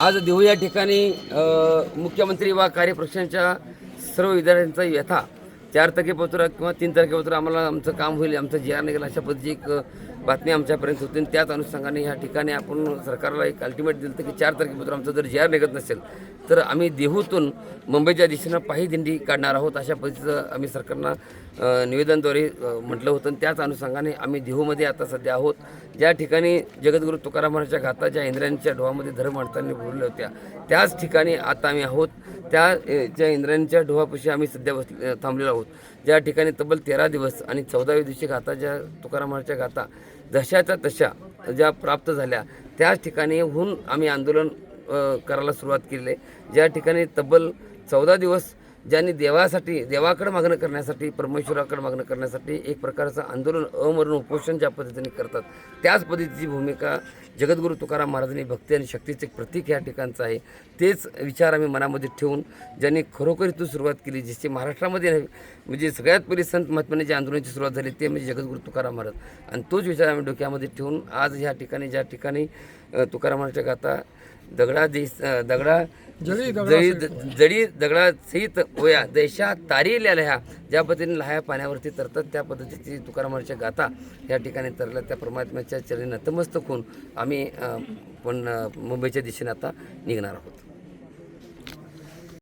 आज देहू या ठिकाणी मुख्यमंत्री व कार्यपक्षांच्या सर्व विद्यार्थ्यांचा व्यथा. चार तारखेपासून किंवा तीन तारखेपासून आम्हाला आमचं काम होईल आमचं जी आर निघेल अशा पद्धतीची एक बातमी आमच्यापर्यंत होती. आणि त्याच अनुषंगाने ह्या ठिकाणी आपण सरकारला एक अल्टिमेट दिलं होतं की चार तारखेपासून आमचं जर जी आर निघत नसेल तर आम्ही देहूतून मुंबईच्या दिशेनं पायी दिंडी काढणार आहोत अशा पद्धतीचं आम्ही सरकारनं निवेदनद्वारे म्हटलं होतं. आणि त्याच अनुषंगाने आम्ही देहूमध्ये आता सध्या आहोत. ज्या ठिकाणी जगद्गुरू तुकाराम महाराजच्या घाताच्या इंद्रायणीच्या ढोहामध्ये धर्म माणसांनी बोलल्या होत्या त्याच ठिकाणी आता आम्ही आहोत. त्या ज्या इंद्रायणीच्या ढोहापाशी आम्ही सध्या बस थांबलेलो आहोत. ज्या ठिकाणी तब्बल तेरा दिवस आणि चौदाव्या दिवशी घाताच्या तुकाराम महाराजच्या घाता जशाच्या तशा ज्या प्राप्त झाल्या त्याच ठिकाणी होऊन आम्ही आंदोलन करायला सुरुवात केली. आहे ज्या ठिकाणी तब्बल चौदा दिवस ज्यांनी देवासाठी देवाकडे मागणं करण्यासाठी परमेश्वराकडे मागणं करण्यासाठी एक प्रकारचं आंदोलन अमरण उपोषण ज्या पद्धतीने करतात त्याच पद्धतीची भूमिका जगद्गुरू तुकाराम महाराजांनी भक्ती आणि शक्तीचे एक प्रतीक या ठिकाणचं आहे. तेच विचार आम्ही मनामध्ये ठेवून ज्यांनी खरोखर इथून सुरुवात केली ज्याची महाराष्ट्रामध्ये म्हणजे सगळ्यात पहिली संत महात्म्याने जी आंदोलनाची सुरुवात झाली ते म्हणजे जगद्गुरू तुकाराम महाराज. आणि तोच विचार आम्ही डोक्यामध्ये ठेवून आज ह्या ठिकाणी ज्या ठिकाणी तुकाराम महाराजच्या गाता दगडा देश दगडा जळी जडी दगडासहित होया देशा तारील्या लह्या ज्या पद्धतीने लह्या पाण्यावरती तरतात त्या पद्धतीची तुकारामाच्या गाथा या ठिकाणी तरल्या त्या परमात्म्याच्या चरणी नतमस्तक होऊन आम्ही पण मुंबईच्या दिशेने आता निघणार आहोत.